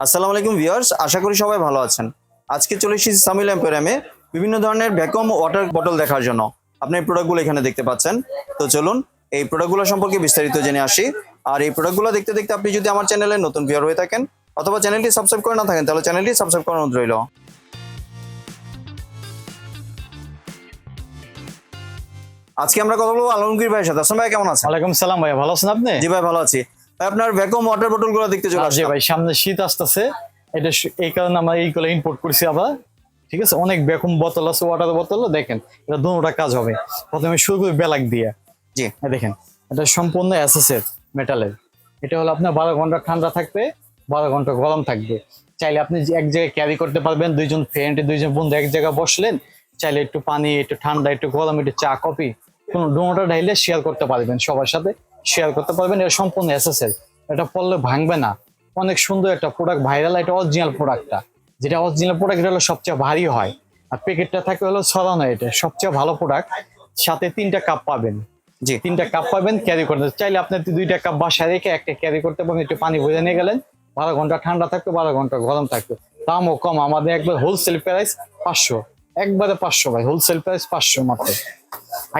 আসসালামু আলাইকুম ভিউয়ার্স আশা করি সবাই ভালো আছেন। আজকে চলে এসেছি সামিল এম্পোরিয়ামে বিভিন্ন ধরনের ভ্যাকুয়াম ওয়াটার বটল দেখার জন্য। আপনি এই প্রোডাক্টগুলো এখানে দেখতে পাচ্ছেন। তো চলুন এই প্রোডাক্টগুলো সম্পর্কে বিস্তারিত জেনে আসি। আর এই প্রোডাক্টগুলো দেখতে দেখতে আপনি যদি আমার চ্যানেলে নতুন ভিউয়ার হয়ে থাকেন অথবা চ্যানেলটি সাবস্ক্রাইব করে না থাকেন তাহলে চ্যানেলটি সাবস্ক্রাইব করানো রইল। আজকে আমরা কথা বলব আলমগীর ভাইয়ের সাথে। আসলাম ভাই কেমন আছেন? ওয়ালাইকুম সালাম ভাইয়া ভালো আছেন আপনি? জি ভাই ভালো আছি। ভাই আপনার ভ্যাকুয়াম ওয়াটার বটলগুলো দেখতে চলে জি আসলাম। ভাই সামনে শীত আসতেছে। এটা এই কারণে আমরা এই এইগুলো ইম্পোর্ট করছি আবার। ঠিক আছে? অনেক বেকুম বোতল আছে ওয়াটার বোতল দেখেন এটা দুটোটা কাজ হবে। প্রথমে শুরু করি বেলাক দিয়ে। জি। দেখেন এটা সম্পূর্ণ অ্যাসেসের মেটালের এটা হলো আপনার বারো ঘণ্টা ঠান্ডা থাকবে বারো ঘণ্টা গরম থাকবে। চাইলে আপনি এক জায়গায় ক্যারি করতে পারবেন দুইজন ফ্রেন্ড দুইজন বন্ধু এক জায়গায় বসলেন চাইলে একটু পানি একটু ঠান্ডা একটু গরম একটু চা কফি কোনো ডোনোটা ঢাইলে শেয়ার করতে পারবেন সবার সাথে। শেয়ার করতে পারবেন। এটা সম্পূর্ণ এসএসএল এটা পড়লে ভাঙবে না। অনেক সুন্দর একটা প্রোডাক্ট ভাইরাল এটা অরিজিনাল প্রোডাক্টটা যেটা অরিজিনাল প্রোডাক্ট এটা হলো সবচেয়ে ভারী হয়। আর প্যাকেটটা থাকে হলো ছড়ানো এটা, সবচেয়ে ভালো প্রোডাক্ট সাথে তিনটা কাপ পাবেন। জি, তিনটা কাপ পাবেন ক্যারি করতে। চাইলে আপনি দুইটা কাপ বাসায় রেখে একটা ক্যারি করতে পারবেন একটু পানি ভরে নিয়ে গেলেন, বারো ঘণ্টা ঠান্ডা থাকবে, বারো ঘণ্টা গরম থাকবে। দামও কম। আমাদের একবার হোলসেল প্রাইস পাঁচশো। একবারে পাঁচশো ভাই হোলসেল প্রাইস পাঁচশো মাত্র।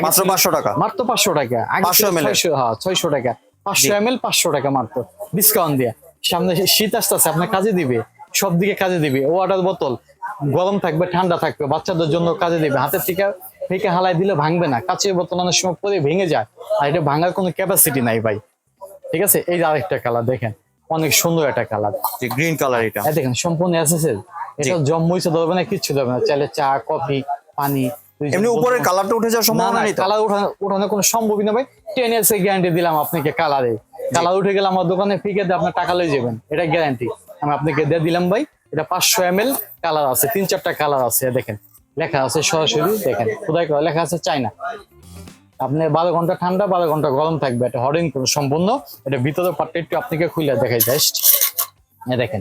মাত্র ছিল- পাঁচশো টাকা। মাত্র পাঁচশো টাকা। আগে 500 ছিল ml 600 হ্যাঁ ছয়শো টাকা। পাঁচশো এম এল পাঁচশো টাকা মাত্র। ডিসকাউন্ট দিয়ে। সামনে শীত আসতেছে আপনার কাজে দিবে। সব দিকে কাজে দিবে। ওয়াটার বোতল গরম থাকবে ঠান্ডা থাকবে বাচ্চাদের জন্য কাজে দিবে। হাতের থেকে থেকে হালাই দিলে ভাঙবে না। কাছের বোতল অনেক সময় পরে ভেঙে যায়। আর এটা ভাঙার কোনো ক্যাপাসিটি নাই ভাই। ঠিক আছে? এই যে আরেকটা কালার দেখেন। অনেক সুন্দর একটা কালার গ্রিন কালার এটা। দেখেন সম্পূর্ণ এসএসএল এটা জম মইছে ধরবে না কিচ্ছু ধরবে না। চাইলে চা কফি পানি এমনি উপরের কালারটা উঠে যাওয়ার সম্ভাবনা নেই কালার উঠানোর কোনো সম্ভবই না ভাই টেন ইয়ার্স এর গ্যারান্টি দিলাম আপনাকে কালারে কালার উঠে গেলে আমার দোকানে ফিকে দিয়ে আপনার টাকা লয়ে যাবেন। এটা গ্যারান্টি আমি আপনাকে দিয়ে দিলাম ভাই। এটা পাঁচশো এম কালার আছে। তিন চারটা কালার আছে দেখেন। লেখা আছে সরাসরি দেখেন। খোদাই করা লেখা আছে চাইনা আপনি বারো ঘণ্টা ঠান্ডা বারো ঘণ্টা গরম থাকবে। এটা হরিং সম্পূর্ণ। এটা ভিতরের পার্টটা একটু আপনাকে খুলে দেখাই জাস্ট দেখেন।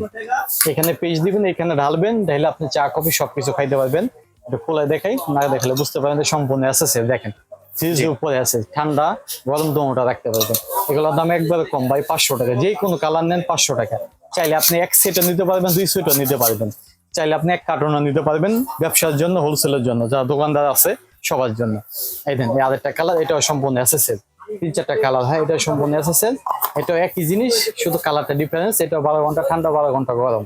এখানে পেজ দিবেন এখানে ঢালবেন। ঢাইলে আপনি চা কফি সবকিছু খাইতে পারবেন। এটা খোলা দেখাই না দেখালে বুঝতে পারবেন যে সম্পূর্ণ এসেছে দেখেন। ফ্রিজের উপরে আছে ঠান্ডা গরম দোনোটা রাখতে পারবেন। এগুলোর দাম একবারে কম ভাই পাঁচশো টাকা। যে কোনো কালার নেন পাঁচশো টাকা। চাইলে আপনি এক সেটও নিতে পারবেন দুই সেটও নিতে পারবেন। চাইলে আপনি এক কার্টনও নিতে পারবেন ব্যবসার জন্য হোলসেলের জন্য যারা দোকানদার আছে সবার জন্য। এই দেন এই আরেকটা কালার এটাও সম্পূর্ণ এসেছে তিন চারটা কালার হয় এটা সম্পূর্ণ এসেছেন এটা একই জিনিস শুধু কালারটা ডিফারেন্স এটা বারো ঘণ্টা ঠান্ডা বারো ঘণ্টা গরম।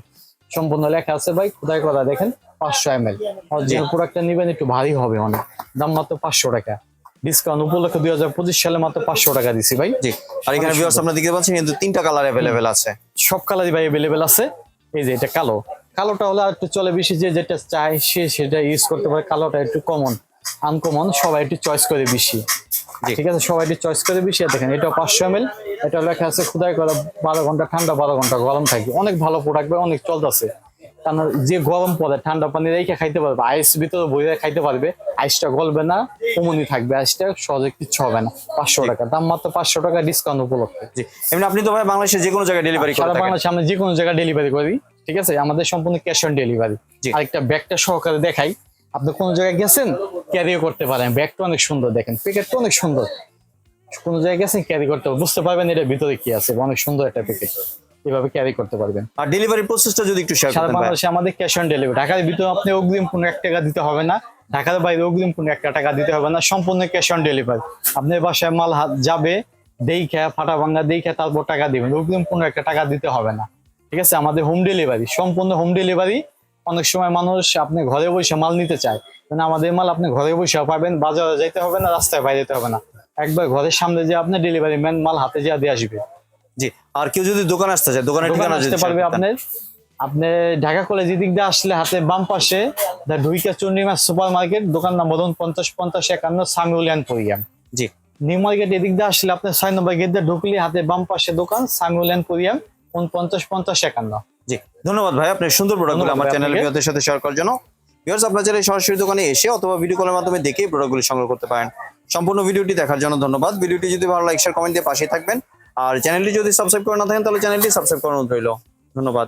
সম্পূর্ণ লেখা আছে ভাই খোদাই করা দেখেন পাঁচশো এম এল অরিজিনাল প্রোডাক্টটা নিবেন একটু ভারী হবে অনেক। দাম মাত্র পাঁচশো টাকা। ডিসকাউন্ট উপলক্ষে দুই হাজার পঁচিশ সালে মাত্র পাঁচশো টাকা দিছি ভাই। জি। আর এখানে ভিউয়ার্স আপনারা দেখতে পাচ্ছেন কিন্তু তিনটা কালার অ্যাভেলেবেল আছে। সব কালারই ভাই অ্যাভেলেবেল আছে। এই যে এটা কালো। কালোটা হলে একটু চলে বেশি যে যেটা চায় সে সেটা ইউজ করতে পারে। কালোটা একটু কমন আনকমন সবাই একটু চয়েস করে বেশি। ঠিক আছে? সবাই একটু চয়েস করে বেশি। আর দেখেন এটা পাঁচশো এম এল এটা লেখা আছে খুদাই করা বারো ঘণ্টা ঠান্ডা বারো ঘণ্টা গরম থাকবে। অনেক ভালো প্রোডাক্ট ভাই অনেক চলতেছে। কারণ যে গরম পড়ে ঠান্ডা পানি রেখে খাইতে পারবে আইস ভিতরে বইয়ে খাইতে পারবে আইসটা গলবে না অমনি থাকবে। আইসটা সহজে কিচ্ছু হবে না পাঁচশো টাকা দাম মাত্র পাঁচশো টাকা ডিসকাউন্ট উপলক্ষে। জি। এমনি আপনি তো ভাই বাংলাদেশের যে কোনো জায়গায় ডেলিভারি করে সারা থাকেন। বাংলাদেশে আমরা যে কোনো জায়গায় ডেলিভারি করি ঠিক আছে? আমাদের সম্পূর্ণ ক্যাশ অন ডেলিভারি। আরেকটা ব্যাগটা সহকারে দেখাই। আপনি কোন জায়গায় গেছেন? ক্যারিও করতে পারেন। ব্যাগটা অনেক সুন্দর দেখেন। প্যাকেটটা অনেক সুন্দর। কোন জায়গায় গেছেন ক্যারি করতে পারবেন বুঝতে পারবেন এটার ভিতরে কি আছে অনেক সুন্দর একটা প্যাকেট এভাবে ক্যারি করতে পারবেন। আর ডেলিভারি প্রসেসটা যদি একটু শেয়ার ভাই। বাংলাদেশে আমাদের ক্যাশ অন ডেলিভারি ঢাকার ভিতরে আপনি অগ্রিম কোনো এক টাকা দিতে হবে না। ঢাকার বাইরে অগ্রিম কোনো একটা টাকা দিতে হবে না। সম্পূর্ণ ক্যাশ অন ডেলিভারি আপনার বাসায় মাল যাবে দেখে ফাটা ভাঙ্গা দেখে তারপর টাকা দিবেন। অগ্রিম কোনো একটা টাকা দিতে হবে না। ঠিক আছে? আমাদের হোম ডেলিভারি সম্পূর্ণ হোম ডেলিভারি অনেক সময় মানুষ আপনি ঘরে বসে মাল নিতে চায়। মানে আমাদের মাল আপনি ঘরে বসে পাবেন বাজারে যাইতে হবে না রাস্তায় বাইরে যেতে হবে না। একবার ঘরের সামনে যে আপনি ডেলিভারি ম্যান মাল হাতে যা দিয়ে আসবে। জি আর কেউ যদি দোকান আসতে চায় দোকানের ঠিকানা আসতে পারবে। আপনার। আপনি ঢাকা কলেজ দিক দিয়ে আসলে হাতে বাম পাশে দা ঢুইকা চন্ডিমা সুপার মার্কেট দোকান নম্বর ধরুন পঞ্চাশ পঞ্চাশ একান্ন সামিউলিয়ান কোরিয়াম জি। নিউ মার্কেট এদিক দিয়ে আসলে আপনার ছয় নম্বর গেট দিয়ে ঢুকলে হাতে বাম পাশে দোকান সামিউলিয়ান কোরিয়াম পঞ্চাশ পঞ্চাশ একান্ন। জি ধন্যবাদ ভাই আপনি সুন্দর প্রোডাক্টগুলো আমার ভাই চ্যানেলের সাথে শেয়ার করার জন্য। ভিউয়ার্স আপনারা চাইলে সরাসরি দোকানে এসে অথবা ভিডিও কলের মাধ্যমে দেখে প্রোডাক্টগুলি সংগ্রহ করতে পারেন, সম্পূর্ণ ভিডিওটি দেখার জন্য ধন্যবাদ। ভিডিওটি যদি ভালো লাগে শেয়ার কমেন্ট দিয়ে পাশে থাকবেন। আর চ্যানেলটি যদি সাবস্ক্রাইব করে না থাকেন, তাহলে চ্যানেলটি সাবস্ক্রাইব করানো রইল। ধন্যবাদ।